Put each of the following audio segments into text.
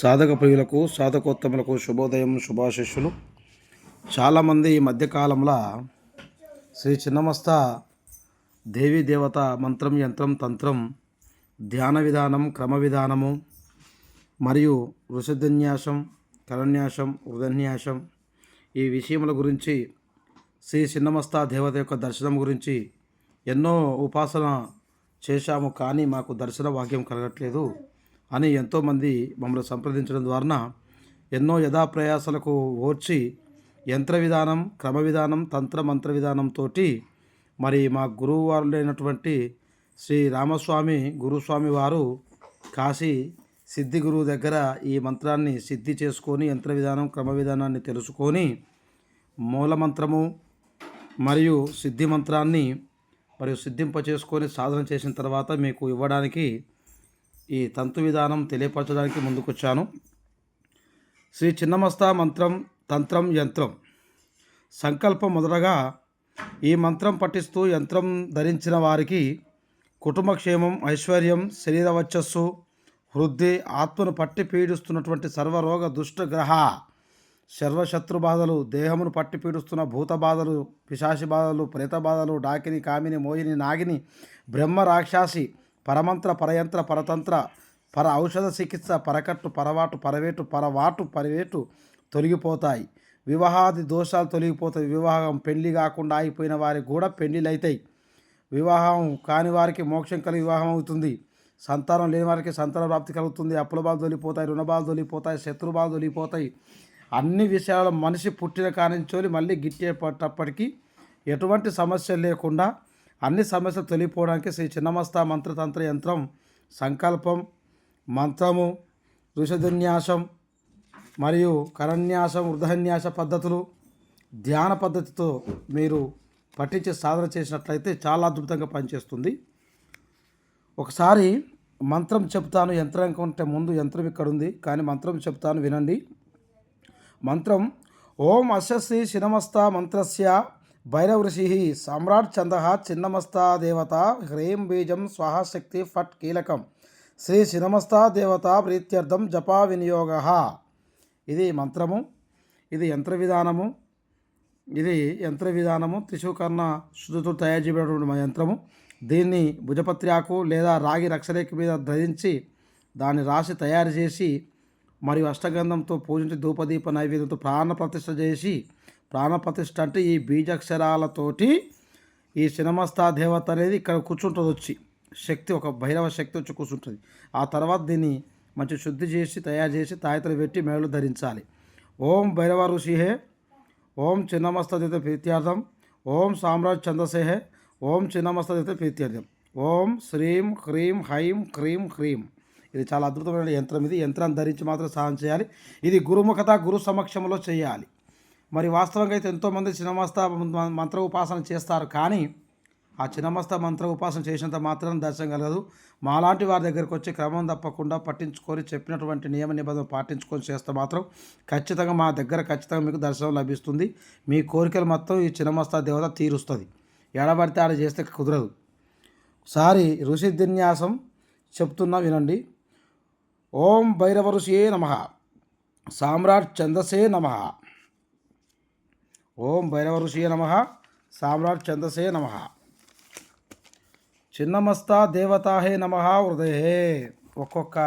సాధక ప్రియులకు సాధకోత్తములకు శుభోదయం శుభాశిష్యులు. చాలామంది ఈ మధ్యకాలంలో శ్రీ చిన్నమస్త దేవీ దేవత మంత్రం యంత్రం తంత్రం ధ్యాన విధానం క్రమ విధానము మరియు వృషధన్యాసం కలన్యాసం హృదన్యాసం ఈ విషయముల గురించి శ్రీ చిన్నమస్త దేవత యొక్క దర్శనం గురించి ఎన్నో ఉపాసన చేశాము కానీ మాకు దర్శన భాగ్యం కలగట్లేదు. అని ఎంతోమంది మమ్మల్ని సంప్రదించడం ద్వారా ఎన్నో యథాప్రయాసలకు ఓర్చి యంత్ర విధానం క్రమ విధానం తంత్ర మంత్ర విధానంతో మరి మా గురువు వారులైనటువంటి శ్రీ రామస్వామి గురుస్వామి వారు కాశీ సిద్ధి గురువు దగ్గర ఈ మంత్రాన్ని సిద్ధి చేసుకొని యంత్ర విధానం క్రమ విధానాన్ని తెలుసుకొని మూల మంత్రము మరియు సిద్ధి మంత్రాన్ని మరియు సిద్ధింప చేసుకొని సాధన చేసిన తర్వాత మీకు ఇవ్వడానికి ఈ తంతు విధానం తెలియపరచడానికి ముందుకొచ్చాను. శ్రీ చిన్నమస్త మంత్రం తంత్రం యంత్రం. సంకల్పం మొదటగా ఈ మంత్రం పఠిస్తూ యంత్రం ధరించిన వారికి కుటుంబక్షేమం ఐశ్వర్యం శరీర వచ్చస్సు వృద్ధి ఆత్మను పట్టి పీడిస్తున్నటువంటి సర్వరోగ దుష్టగ్రహ సర్వశత్రు బాధలు దేహమును పట్టి పీడిస్తున్న భూత బాధలు పిశాచి బాధలు ప్రేత బాధలు డాకిని కామిని మోయిని నాగిని బ్రహ్మ రాక్షసి పరమంత్ర పరయంత్ర పరతంత్ర పర ఔషధ చికిత్స పరకట్టు పరవాటు పరవేటు పరవాటు పరివేటు తొలగిపోతాయి. వివాహాది దోషాలు తొలగిపోతాయి. వివాహం పెళ్ళి కాకుండా ఆగిపోయిన వారికి కూడా పెళ్ళిలు అవుతాయి వివాహం కాని వారికి మోక్షం కలిగి వివాహం అవుతుంది. సంతానం లేని వారికి సంతాన ప్రాప్తి కలుగుతుంది. అప్పుల బాధలు తొలిపోతాయి రుణ బాధలు తొలిపోతాయి శత్రు బాధలు తొలిపోతాయి అన్ని విషయాలు మనిషి పుట్టిన కానించోలి మళ్ళీ గిట్టేటప్పటికీ ఎటువంటి సమస్య లేకుండా అన్ని సమస్యలు తొలిగిపోవడానికి శ్రీ చిన్నమస్త మంత్రతంత్ర యంత్రం సంకల్పం మంత్రము ఋషధన్యాసం మరియు కరన్యాసం వృధన్యాస పద్ధతులు ధ్యాన పద్ధతితో మీరు పఠించి సాధన చేసినట్లయితే చాలా అద్భుతంగా పనిచేస్తుంది. ఒకసారి మంత్రం చెప్తాను యంత్రం కంటే ముందు యంత్రం ఇక్కడ ఉంది కానీ మంత్రం చెప్తాను వినండి. మంత్రం ఓం అశస్సి శినమస్త మంత్రస్య భైరవ ఋషి సమ్రాట్ చంద చిన్నమస్తా దేవత హ్రీం బీజం స్వాహశక్తి ఫట్ కీలకం. శ్రీ శినమస్తా దేవత ప్రీత్యర్థం జపా వినియోగ. ఇది మంత్రము ఇది యంత్ర విధానము ఇది యంత్ర విధానము త్రిశూకర్ణ శుద్ధితో తయారు చేయబడినటువంటి మా యంత్రము. దీన్ని భుజపత్రాకు లేదా రాగి రక్షరేఖ మీద ధరించి దాన్ని రాసి తయారు చేసి మరియు అష్టగంధంతో పూజించి ధూపదీప నైవేద్యంతో ప్రాణ ప్రతిష్ట చేసి ప్రాణప్రతిష్ఠ అంటే ఈ బీజాక్షరాలతోటి ఈ సినమస్తా దేవత అనేది ఇక్కడ కూర్చుంటుంది వచ్చి. శక్తి ఒక భైరవ శక్తి వచ్చి కూర్చుంటుంది. ఆ తర్వాత దీన్ని మంచి శుద్ధి చేసి తయారు చేసి తాయతలు పెట్టి మేళలు ధరించాలి. ఓం భైరవ ఋషిహే ఓం చిన్నమస్తదిత ప్రీత్యార్థం ఓం సామ్రాజ్ చంద్రసేహే ఓం చిన్నమస్తదిత ప్రీత్యార్థం. ఓం శ్రీం హ్రీం హైం క్రీం హ్రీం. ఇది చాలా అద్భుతమైన యంత్రం ఇది. యంత్రాన్ని ధరించి మాత్రం సాధన చేయాలి. ఇది గురుముఖత గురు సమక్షంలో చేయాలి. మరి వాస్తవంగా అయితే ఎంతోమంది చిన్నమస్త మంత్ర ఉపాసన చేస్తారు. కానీ ఆ చిన్నమస్త మంత్ర ఉపాసన చేసినంత మాత్రం దర్శనం కలగదు. మాలాంటి వారి దగ్గరకు వచ్చి క్రమం తప్పకుండా పట్టించుకొని చెప్పినటువంటి నియమ నిబంధన పాటించుకొని చేస్తే మాత్రం ఖచ్చితంగా మా దగ్గర ఖచ్చితంగా మీకు దర్శనం లభిస్తుంది. మీ కోరికలు మొత్తం ఈ చిన్నమస్త దేవత తీరుస్తుంది. ఎడబడితే ఆడ చేస్తే కుదరదు. ఒకసారి ఋషిదిన్యాసం చెప్తున్నా వినండి. ఓం భైరవ ఋషియే నమ. సామ్రాట్ చందసే నమ. ఓం భైరవ ఋషియ నమ. సామ్రాట్ ఛందసే నమ. చిన్నమస్తా దేవతాహే నమ హృదయే. ఒక్కొక్క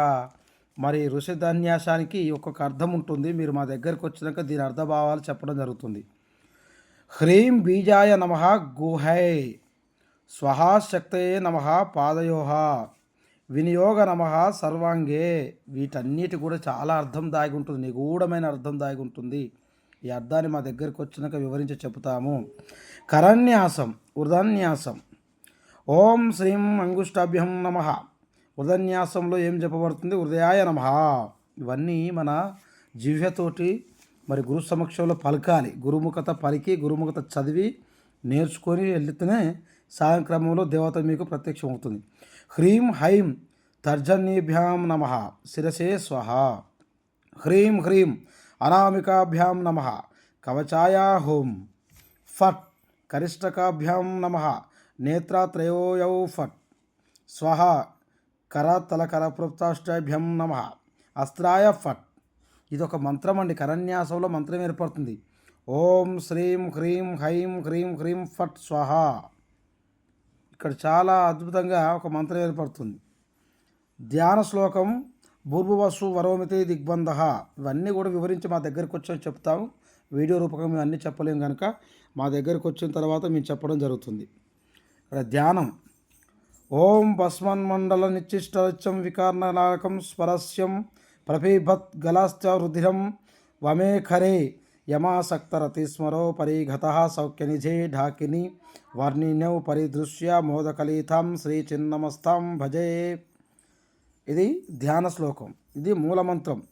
మరి ఋషిధన్యాసానికి ఒక్కొక్క అర్థం ఉంటుంది. మీరు మా దగ్గరకు వచ్చినాక దీని అర్థభావాలు చెప్పడం జరుగుతుంది. హ్రీం బీజాయ నమ గుహై. స్వహాశక్తయే నమ పాదయోహ. వినియోగ నమ సర్వాంగే. వీటన్నిటి కూడా చాలా అర్థం దాగి ఉంటుంది. నిగూఢమైన అర్థం దాగి ఉంటుంది. ఈ అర్థాన్ని మా దగ్గరకు వచ్చినాక వివరించి చెబుతాము. కరన్యాసం వృధన్యాసం ఓం శ్రీం అంగుష్టాభ్యం నమ. వృధన్యాసంలో ఏం చెప్పబడుతుంది? హృదయాయ నమ. ఇవన్నీ మన జివ్యతోటి మరి గురు సమక్షంలో పలకాలి. గురుముఖత పలికి గురుముఖత చదివి నేర్చుకొని వెళ్తేనే సాయంక్రమంలో దేవత మీకు ప్రత్యక్షం అవుతుంది హ్రీం హైం తర్జన్యభ్యాం నమ. శిరసే స్వహ. హ్రీం హ్రీం అనామికాభ్యాం నమ కవచాయా హోం ఫట్ కరిష్టకాభ్యాం నమ నేత్రత్రయోయౌ ఫట్ స్వహ కరతలకరప్రప్తాష్టాభ్యం నమ అస్త్రాయ ఫట్ ఇది ఒక మంత్రం అండి. కరన్యాసంలో మంత్రం ఏర్పడుతుంది. ఓం శ్రీం హ్రీం హైం హ్రీం హ్రీం ఫట్ స్వహ ఇక్కడ చాలా అద్భుతంగా ఒక మంత్రం ఏర్పడుతుంది. ధ్యాన శ్లోకం భూర్భువస్సు వరోమితి దిగ్బంధ. ఇవన్నీ కూడా వివరించి మా దగ్గరికి వచ్చి చెప్తాము వీడియో రూపకంగా మేము అన్నీ చెప్పలేము కనుక మా దగ్గరికి వచ్చిన తర్వాత మేము చెప్పడం జరుగుతుంది. ఇక్కడ ధ్యానం. ఓం భస్మన్మండల నిశ్చిష్టం వికార్ణలాకం స్వరస్యం ప్రభీభత్ గలాశ్చ రుధిరం వమేఖరే యమాసక్తరతి స్మరో పరిఘత సౌఖ్యనిజే ఢాకిని వర్ణిన్యౌ పరిదృశ్య మోదకలీతాం శ్రీచిన్నమస్తం భజే ఇది ధ్యాన శ్లోకం. ఇది మూలమంత్రం.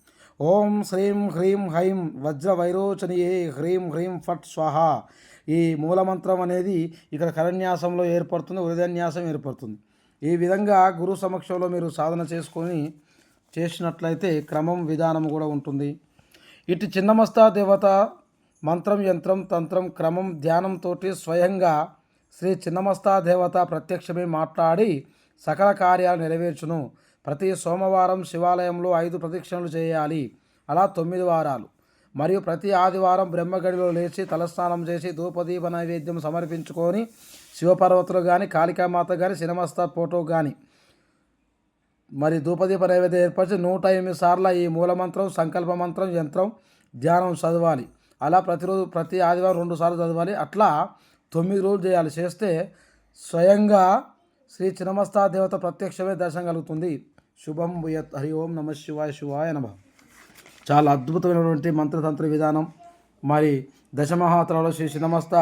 ఓం శ్రీం హ్రీం హైం వజ్ర వైరోచనియే హ్రీం హ్రీం ఫట్ స్వాహ. ఈ మూలమంత్రం అనేది ఇక్కడ కరణ్యాసంలో ఏర్పడుతుంది హృదయన్యాసం ఏర్పడుతుంది. ఈ విధంగా గురు సమక్షంలో మీరు సాధన చేసుకొని చేసినట్లయితే క్రమం విధానం కూడా ఉంటుంది. ఇటు చిన్నమస్తా దేవత మంత్రం యంత్రం తంత్రం క్రమం ధ్యానంతో స్వయంగా శ్రీ చిన్నమస్తా దేవత ప్రత్యక్షమే మాట్లాడి సకల కార్యాలు నెరవేర్చును. ప్రతి సోమవారం శివాలయంలో ఐదు ప్రదక్షిణలు చేయాలి. అలా తొమ్మిది వారాలు. మరియు ప్రతి ఆదివారం బ్రహ్మగడిలో లేచి తలస్నానం చేసి ధూపదీప నైవేద్యం సమర్పించుకొని శివపర్వతులు కానీ కాళికామాత కానీ సినమస్తా ఫోటో కానీ మరి ధూపదీప నైవేద్యం ఏర్పరిచి నూట ఎనిమిది సార్లు ఈ మూలమంత్రం సంకల్ప మంత్రం యంత్రం ధ్యానం చదవాలి. అలా ప్రతిరోజు ప్రతి ఆదివారం రెండు సార్లు చదవాలి. అట్లా తొమ్మిది రోజులు చేయాలి. చేస్తే స్వయంగా శ్రీ చినమస్తా దేవత ప్రత్యక్షమే దర్శనం కలుగుతుంది. శుభం భూయత్ హరి ఓం నమ శివాయ శివాయ నమ. చాలా అద్భుతమైనటువంటి మంత్రతంత్ర విధానం. మరి దశమహాత్రాలో శ్రీ శ్రీనమస్త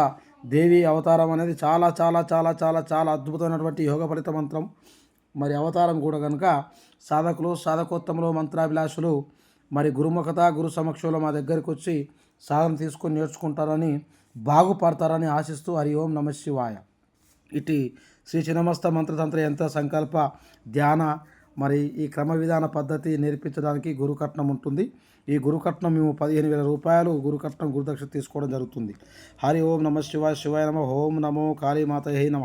దేవి అవతారం అనేది చాలా చాలా చాలా చాలా చాలా అద్భుతమైనటువంటి యోగ ఫలిత మంత్రం. మరి అవతారం కూడా కనుక సాధకులు సాధకోత్తములు మంత్రాభిలాషులు మరి గురుముఖత గురు సమక్షంలో మా దగ్గరికి వచ్చి సాధన తీసుకొని నేర్చుకుంటారని బాగుపడతారని ఆశిస్తూ హరి ఓం నమ శివాయ. ఇటు శ్రీ చినమస్త మంత్రతంత్ర యంత్ర సంకల్ప ధ్యాన మరి ఈ క్రమ విధాన పద్ధతి నేర్పించడానికి గురుకట్నం ఉంటుంది. ఈ గురుకట్నం మేము పదిహేను వేల రూపాయలు గురుకట్నం గురుదక్షిణ తీసుకోవడం జరుగుతుంది. హరి ఓం నమ శివాయ శివాయ నమ ఓం నమో కాళీమాత హై నమ.